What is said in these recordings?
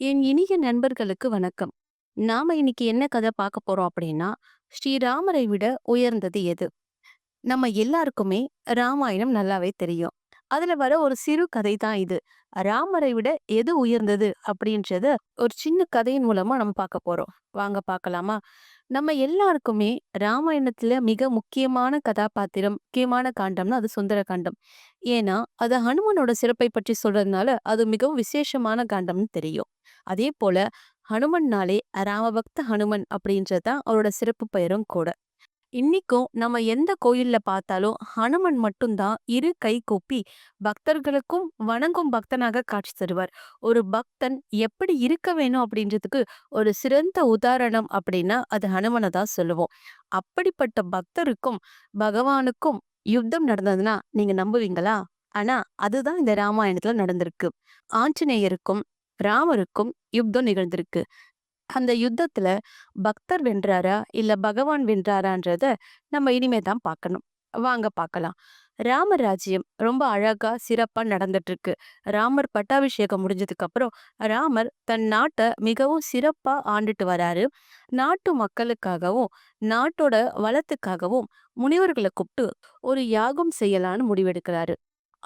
என் இனிய நண்பர்களுக்கு வணக்கம். நாம இன்னைக்கு என்ன கதை பார்க்க போறோம் அப்படின்னா, ஸ்ரீராமரை விட உயர்ந்தது எது? நம்ம எல்லாருக்குமே ராமாயணம் நல்லாவே தெரியும். அதுல வர ஒரு சிறு கதை தான் இது. ராமரை விட எது உயர்ந்தது அப்படின்றத ஒரு சின்ன கதையின் மூலமா நம்ம பார்க்க போறோம். வாங்க பார்க்கலாமா? நம்ம எல்லாருக்குமே ராமாயணத்துல மிக முக்கியமான கதாபாத்திரம், முக்கியமான காண்டம்னா அது சுந்தர காண்டம். ஏன்னா, அது ஹனுமனோட சிறப்பை பற்றி சொல்றதுனால, அது மிகவும் விசேஷமான காண்டம்னு தெரியும். அதே போல ஹனுமன்னாலே ராமபக்த ஹனுமன் அப்படின்றது தான் அவரோட சிறப்பு பெயரும் கூட. இன்னைக்கும் நம்ம எந்த கோயில்ல பார்த்தாலும் ஹனுமன் மட்டும் தான் இரு கை கூப்பி பக்தர்களுக்கும் வணங்கும் பக்தனாக காட்சி தருவார். ஒரு பக்தன் எப்படி இருக்க வேணும் அப்படின்றதுக்கு ஒரு சிறந்த உதாரணம் அப்படின்னா அது ஹனுமனை தான் சொல்லுவோம். அப்படிப்பட்ட பக்தருக்கும் பகவானுக்கும் யுத்தம் நடந்ததுன்னா நீங்க நம்புவீங்களா? ஆனா அதுதான் இந்த ராமாயணத்துல நடந்திருக்கு. ஆஞ்சநேயருக்கும் ராமருக்கும் யுத்தம் நிகழ்ந்திருக்கு. அந்த யுத்தத்துல பக்தர் வென்றாரா? இல்ல பகவான் வென்றாரான்றத நம்ம இனிமே தான் பார்க்கணும். வாங்க பார்க்கலாம். ராமராஜ்யம் ரொம்ப அழகா, சிறப்பா நடந்துட்டு இருக்கு. ராமர் பட்டாபிஷேகம் முடிஞ்சதுக்கு அப்புறம், ராமர் தன் நாட்டை மிகவும் சிறப்பா ஆண்டுட்டு வராரு. நாட்டு மக்களுக்காகவும், நாட்டோட வளத்துக்காகவும் முனிவர்களை கூப்பிட்டு ஒரு யாகம் செய்யலான்னு முடிவெடுக்கிறாரு.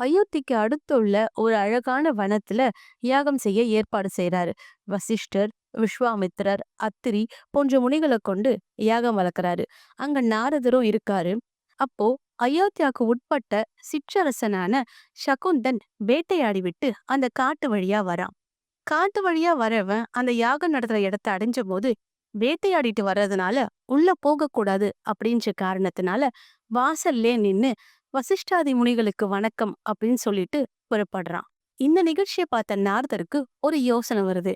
அயோத்திக்கு அடுத்துள்ள ஒரு அழகான வனத்துல யாகம் செய்ய ஏற்பாடு செய்யறாரு வசிஷ்டர், விஸ்வாமித்ரர் அத்திரி போன்ற முனிகளை கொண்டு யாகம் வளர்க்குறாரு அங்க நாரதரும் இருக்காரு. அப்போ அயோத்தியாவுக்கு உட்பட்ட சிற்றரசனான சகுந்தன் வேட்டையாடி விட்டு அந்த காட்டு வழியா வரான். காட்டு வழியா வரவன் அந்த யாகம் நடத்துற இடத்த அடைஞ்ச போது வேட்டையாடிட்டு வர்றதுனால உள்ள போகக்கூடாது அப்படின்ற காரணத்தினால வாசல்லே நின்னு வசிஷ்டாதி முனிகளுக்கு வணக்கம் அப்படின்னு சொல்லிட்டு புறப்படுறான். இந்த நிகழ்ச்சியை பார்த்த நாரதருக்கு ஒரு யோசனை வருது.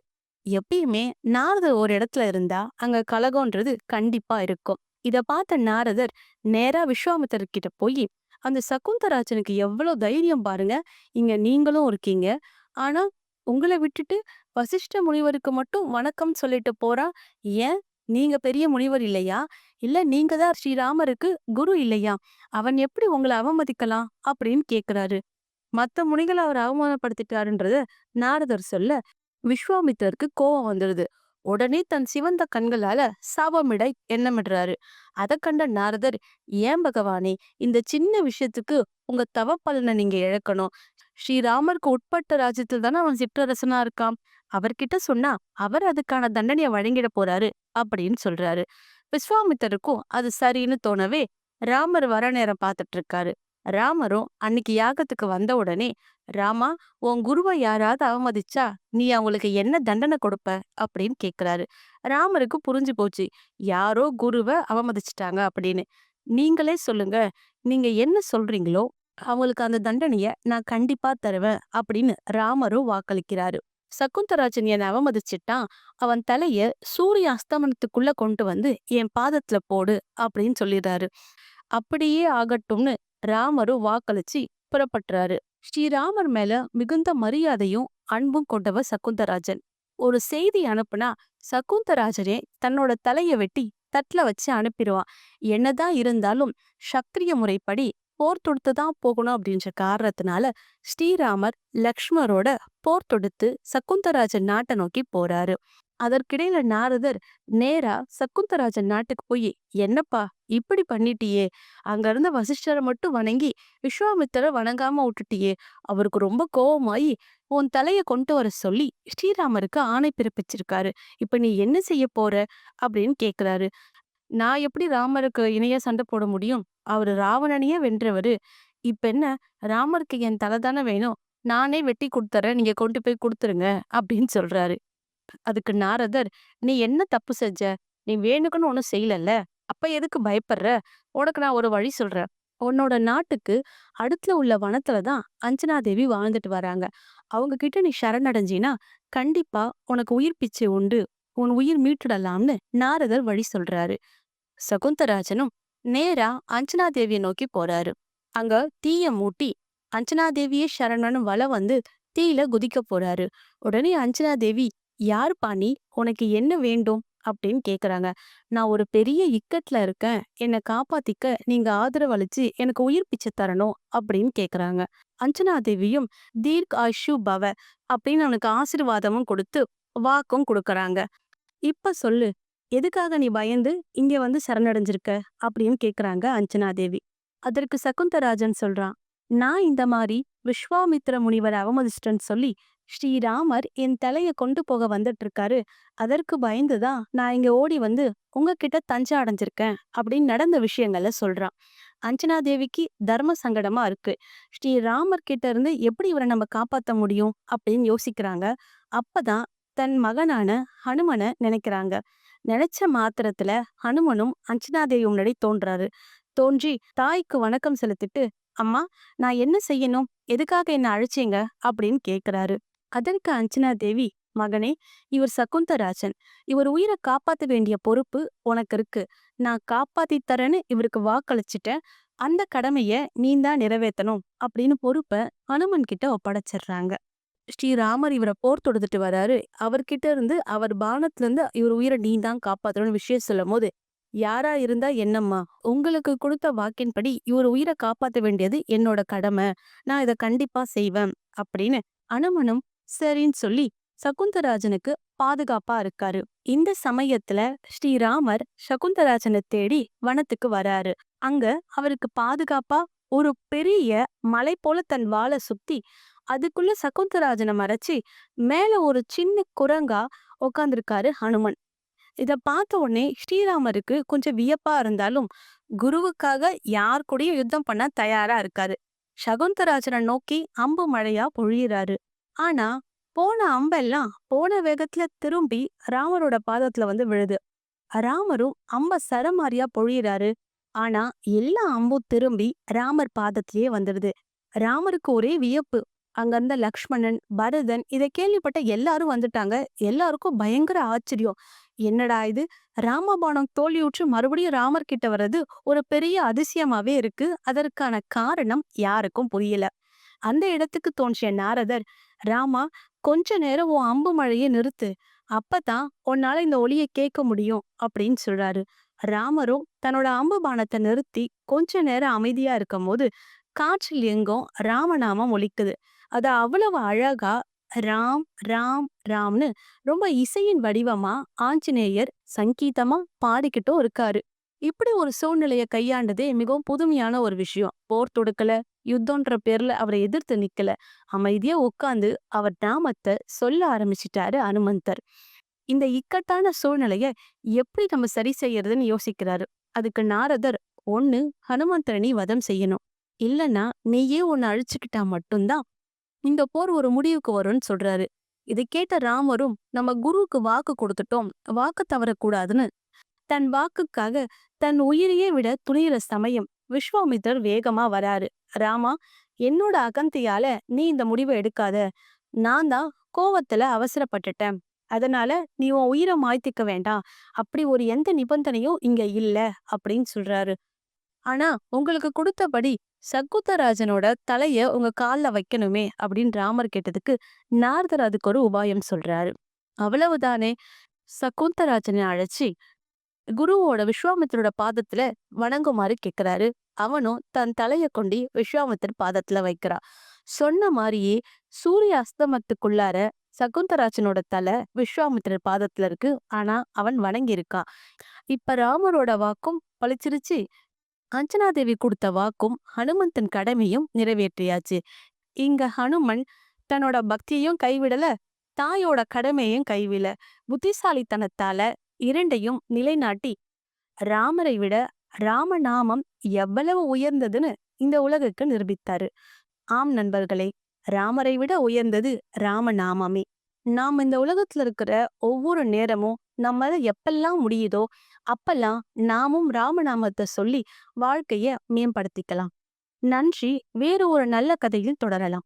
எப்பயுமே நாரதர் ஒரு இடத்துல இருந்தா அங்க கலகம்ன்றது கண்டிப்பா இருக்கும். இத பார்த்த நாரதர் நேரா விஸ்வாமித்திரர் கிட்ட போய் அந்த சகுந்தராஜனுக்கு எவ்வளவு தைரியம் பாருங்க. இங்க நீங்களும் இருக்கீங்க. ஆனா உங்கள விட்டுட்டு வசிஷ்ட முனிவருக்கு மட்டும் வணக்கம் சொல்லிட்டு போறான். ஏன் நீங்க பெரிய முனிவர் இல்லையா? இல்ல நீங்க தான் ஸ்ரீராமருக்கு குரு இல்லையா? அவன் எப்படி உங்கள அவமதிக்கலாம்? அப்படின்னு கேக்குறாரு. மத்த முனிகள அவர் அவமானப்படுத்திட்டாருன்றத நாரதர் சொல்ல, விஸ்வாமித்தருக்கு கோவம் வந்துருது. உடனே தன் சிவந்த கண்களால சாபமிட எண்ணமிடுறாரு. அத கண்ட நாரதர், ஏன் பகவானே இந்த சின்ன விஷயத்துக்கு உங்க தவ பலனை நீங்க இழக்கணும். ஸ்ரீராமருக்கு உட்பட்ட ராஜ்யத்தில் தானே அவன் சிற்றரசனா இருக்கான். அவர்கிட்ட சொன்னா அவர் அதுக்கான தண்டனைய வழங்கிட போறாரு அப்படின்னு சொல்றாரு. விஸ்வாமித்தருக்கும் அது சரின்னு தோணவே ராமர் வர நேரம் பார்த்துட்டு இருக்காரு. ராமரும் அன்னைக்கு யாகத்துக்கு வந்த உடனே, ராமா உன் குருவை யாராவது அவமதிச்சா நீ அவங்களுக்கு என்ன தண்டனை கொடுப்ப? அப்படின்னு கேக்குறாரு. ராமருக்கு புரிஞ்சு போச்சு. யாரோ குருவ அவமதிச்சிட்டாங்க அப்படின்னு. நீங்களே சொல்லுங்க. நீங்க என்ன சொல்றீங்களோ அவங்களுக்கு அந்த தண்டனைய நான் கண்டிப்பா தருவேன் அப்படின்னு ராமரும் வாக்களிக்கிறாரு. சகுந்தராஜன் என்னை அவமதிச்சிட்டான். அவன் தலைய சூரிய அஸ்தமனத்துக்குள்ள கொண்டு வந்து என் பாதத்துல போடு அப்படின்னு சொல்லிடுறாரு. அப்படியே ஆகட்டும்னு ராமரும் வாக்களிச்சு புறப்பட்டுறாரு. ஸ்ரீராமர் மேல மிகுந்த மரியாதையும் அன்பும் கொண்டவர் சகுந்தராஜன். ஒரு செய்தி அனுப்புனா சகுந்தராஜனே தன்னோட தலைய வெட்டி தட்டுல வச்சு அனுப்பிடுவான். என்னதான் இருந்தாலும் சக்ரிய முறைப்படி போர் தொடுத்து தான் போகணும் அப்படின்ற காரணத்தினால ஸ்ரீராமர் லக்ஷ்மரோட போர் தொடுத்து சகுந்தராஜன் நாட்டை நோக்கி போறாரு. அதற்கிடையில நாரதர் நேரா சகுந்தராஜன் நாட்டுக்கு போய் என்னப்பா இப்படி பண்ணிட்டியே? அங்க இருந்த வசிஷ்டரை மட்டும் வணங்கி விஸ்வாமித்தரை வணங்காம விட்டுட்டியே? அவருக்கு ரொம்ப கோவமாயி உன் தலையை கொண்டு வர சொல்லி ஸ்ரீராமருக்கு ஆணை பிறப்பிச்சிருக்காரு. இப்ப நீ என்ன செய்ய போற? அப்படின்னு கேக்குறாரு. நான் எப்படி ராமருக்கு இணையா சண்டை போட முடியும்? அவரு ராவணனையே வென்றவரு. இப்ப என்ன ராமருக்கு என் தலை தானே வேணும்? நானே வெட்டி கொடுத்துறேன். நீங்க கொண்டு போய் கொடுத்துருங்க. அப்படின்னு சொல்றாரு. அதுக்கு நாரதர் நீ என்ன தப்பு செஞ்ச? நீ வேணுக்குன்னு ஒன்றும் செய்யலல்ல? அப்ப எதுக்கு பயப்படுற? உனக்கு நான் ஒரு வழி சொல்றேன். உன்னோட நாட்டுக்கு அடுத்துல உள்ள வனத்துல தான் அஞ்சனா தேவி வாழ்ந்துட்டு வராங்க. அவங்க கிட்ட நீ சரணடைஞ்சினா கண்டிப்பா உனக்கு உயிர் பிச்சை உண்டு. உன் உயிர் மீட்டுடலாம்னு நாரதர் வழி சொல்றாரு. சகுந்தராஜனும் நேரா அஞ்சனா தேவியை நோக்கி போறாரு. அங்க தீய மூட்டி அஞ்சனா தேவியே சரணன்னு வல வந்து தீயில குதிக்க போறாரு. உடனே அஞ்சனா தேவி யாருப்பா நீ உனக்கு என்ன வேண்டும் அப்படின்னு கேக்குறாங்க நான் ஒரு பெரிய இக்கட்ல இருக்கேன் என்னை காப்பாத்திக்க நீங்க ஆதரவு அளிச்சு எனக்கு உயிர் பிச்சை தரணும் அப்படின்னு கேக்குறாங்க அஞ்சனா தேவியும் தீர்க் ஆயுஷு பவ அப்படின்னு அவனுக்கு ஆசீர்வாதமும் கொடுத்து வாக்கும் கொடுக்கறாங்க. "இப்ப சொல்லு, எதுக்காக நீ பயந்து இங்க வந்து சரணடைஞ்சிருக்க?" அப்படின்னு கேக்குறாங்க அஞ்சனா தேவி. அதற்கு சகுந்தராஜன் சொல்றான், "நான் இந்த மாதிரி விஸ்வாமித்திர முனிவரை அவமதிச்சிட்டேன்னு சொல்லி, ஸ்ரீராமர் என் தலைய கொண்டு போக வந்துட்டு இருக்காரு. அதற்கு பயந்து தான் நான் இங்க ஓடி வந்து உங்ககிட்ட தஞ்சம் அடைஞ்சிருக்கேன்." அப்படின்னு நடந்த விஷயங்கள சொல்றான். அஞ்சனா தேவிக்கு தர்ம சங்கடமா இருக்கு. ஸ்ரீராமர் கிட்ட இருந்து எப்படி இவரை நம்ம காப்பாத்த முடியும்? அப்படின்னு யோசிக்கிறாங்க. அப்பதான் தன் மகனான ஹனுமன நினைக்கிறாங்க. நினைச்ச மாத்திரத்துல ஹனுமனும் அஞ்சனா தேவி முன்னாடி தோன்றாரு. தோன்றி தாய்க்கு வணக்கம் செலுத்திட்டு, "அம்மா, நான் என்ன செய்யணும்? எதுக்காக என்ன அழைச்சிங்க அப்படின்னு கேக்குறாரு. அதற்கு அஞ்சனா தேவி, "மகனே, இவர் சகுந்தராஜன். இவர் உயிரை காப்பாத்த வேண்டிய பொறுப்பு உனக்கு இருக்கு. நான் காப்பாத்தி தரேன்னு இவருக்கு வாக்களிச்சிட்டேன். அந்த கடமைய நீதான் நிறைவேற்றணும் அப்படின்னு பொறுப்ப ஹனுமன் கிட்ட ஒப்படைச்சிடுறாங்க. ஸ்ரீராமர் இவர போர் தொடுத்துட்டு வராரு. அவர்கிட்ட இருந்து அவர் பானத்துல இருந்து இவர் உயிரை நீதான் காப்பாத்தணும்னு விஷயம் சொல்லும் போது "யாரா இருந்தா என்னம்மா? உங்களுக்கு கொடுத்த வாக்கின்படி இவர் உயிரை காப்பாத்த வேண்டியது என்னோட கடமை. நான் இத கண்டிப்பா செய்வேன்." அப்படின்னு அனுமனும் சரின்னு சொல்லி சகுந்தராஜனுக்கு பாதுகாப்பா இருக்காரு. இந்த சமயத்துல ஸ்ரீராமர் சகுந்தராஜனை தேடி வனத்துக்கு வராரு. அங்க அவருக்கு பாதுகாப்பா ஒரு பெரிய மலை போல தன் வாழை சுத்தி அதுக்குள்ள சகுந்தராஜனை மறைச்சு மேல ஒரு சின்ன குரங்கா உட்கார்ந்திருக்காரு ஹனுமன். இத பார்த்த உடனே ஸ்ரீராமருக்கு கொஞ்சம் வியப்பா இருந்தாலும் குருவுக்காக யார் கூடயும் யுத்தம் பண்ண தயாரா இருக்காரு. சகுந்தராஜனை நோக்கி அம்பு மழையா பொழியிறாரு. ஆனா போன அம்பெல்லாம் போன வேகத்துல திரும்பி ராமரோட பாதத்துல வந்து விழுது. ராமரும் அம்ப சரமாரியா பொழியிறாரு. ஆனா எல்லா அம்பும் திரும்பி ராமர் பாதத்திலேயே வந்துடுது. ராமருக்கு ஒரே வியப்பு. அங்க இருந்த லக்ஷ்மணன், பரதன் இதை கேள்விப்பட்ட எல்லாரும் வந்துட்டாங்க. எல்லாருக்கும் பயங்கர ஆச்சரியம். என்னடா இது? ராமபாணம் தோல்வியுற்று மறுபடியும் ராமர் கிட்ட வர்றது ஒரு பெரிய அதிசயமாவே இருக்கு. அதற்கான காரணம் யாருக்கும் புரியல. அந்த இடத்துக்கு தோன்றிய நாரதர், "ராமா, கொஞ்ச நேரம் உன் அம்பு மழையை நிறுத்து. அப்பதான் உன்னால இந்த ஒளியை கேட்க முடியும்." அப்படின்னு சொல்றாரு. ராமரும் தன்னோட அம்பு பானத்தை நிறுத்தி கொஞ்ச நேரம் அமைதியா இருக்கும்போது காற்றில் எங்கும் ராமநாமம் ஒலிக்குது. அது அவ்வளவு அழகா ராம் ராம் ராம்னு ரொம்ப இசையின் வடிவமா ஆஞ்சநேயர் சங்கீதமா பாடிக்கிட்டும் இருக்காரு. இப்படி ஒரு சூழ்நிலையை கையாண்டதே மிகவும் புதுமையான ஒரு விஷயம். போர் தொடுக்கல, யுத்தம்ன்ற பேர்ல அவரை எதிர்த்து நிக்கல. அமைதியா உட்கார்ந்து அவர் நாமத்தை சொல்ல ஆரம்பிச்சிட்டாரு அனுமந்தர். இந்த இக்கட்டான சூழ்நிலைய எப்படி நம்ம சரி செய்யறதுன்னு யோசிக்கிறாரு. அதுக்கு நாரதர், "ஒண்ணு ஹனுமந்தரை வதம் செய்யணும். இல்லன்னா நீயே உன்னை அழிச்சுக்கிட்டா மட்டும்தான் இந்த போர் ஒரு முடிவுக்கு வரும்னு சொல்றாரு." இதை கேட்ட ராமரும், "நம்ம குருவுக்கு வாக்கு கொடுத்துட்டோம். வாக்கு தவறக்கூடாதுன்னு" தன் வாக்குக்காக தன் உயிரையே விட துணியிற சமயம் விஸ்வாமித்தர் வேகமா வராரு. "ராமா, என்னோட அகந்தியால நீ இந்த முடிவை எடுக்காத. நான் தான் கோவத்துல அவசரப்பட்டுட்டேன். அதனால நீ உன் உயிரை மாய்த்திக்க வேண்டாம். அப்படி ஒரு எந்த நிபந்தனையும் இங்க இல்ல." அப்படின்னு சொல்றாரு. "ஆனா உங்களுக்கு கொடுத்தபடி சகுத்தராஜனோட தலைய உங்க கால்ல வைக்கணுமே." அப்படின்னு ராமர் கேட்டதுக்கு நாரதர் அதுக்கு ஒரு உபாயம் சொல்றாரு. அவ்வளவுதானே, சகுந்தராஜனை அழைச்சு குருவோட விஸ்வாமித்தரோட பாதத்துல வணங்குமாறு கேட்கிறாரு அவனும் தன் தலைய கொண்டு விஸ்வாமித்தர் பாதத்துல வைக்கிறான். சொன்ன மாதிரியே சூரிய அஸ்தமத்துக்குள்ளார சகுந்தராஜனோட தலை விஸ்வாமித்திரர் பாதத்துல இருக்கு. ஆனா அவன் வணங்கி இருக்கான். இப்ப ராமரோட வாக்கும் பழிச்சிருச்சு அஞ்சனாதேவி கொடுத்த வாக்கும் ஹனுமந்தன் கடமையும் நிறைவேற்றியாச்சு. இங்க ஹனுமன் தன்னோட பக்தியையும் கைவிடல, தாயோட கடமையும் கைவிடல. புத்திசாலித்தனத்தால இரண்டையும் நிலைநாட்டி ராமரை விட ராமநாமம் எவ்வளவு உயர்ந்ததுன்னு இந்த உலகுக்கு நிரூபித்தாரு. ஆம் நண்பர்களே, ராமரை விட உயர்ந்தது ராமநாமமே. நாம் இந்த உலகத்துல இருக்கிற ஒவ்வொரு நேரமும் நம்மளால எப்பெல்லாம் முடியுதோ அப்பெல்லாம் நாமும் ராமநாமத்தை சொல்லி வாழ்க்கைய மேம்படுத்திக்கலாம். நன்றி. வேறு ஒரு நல்ல கதையில் தொடரலாம்.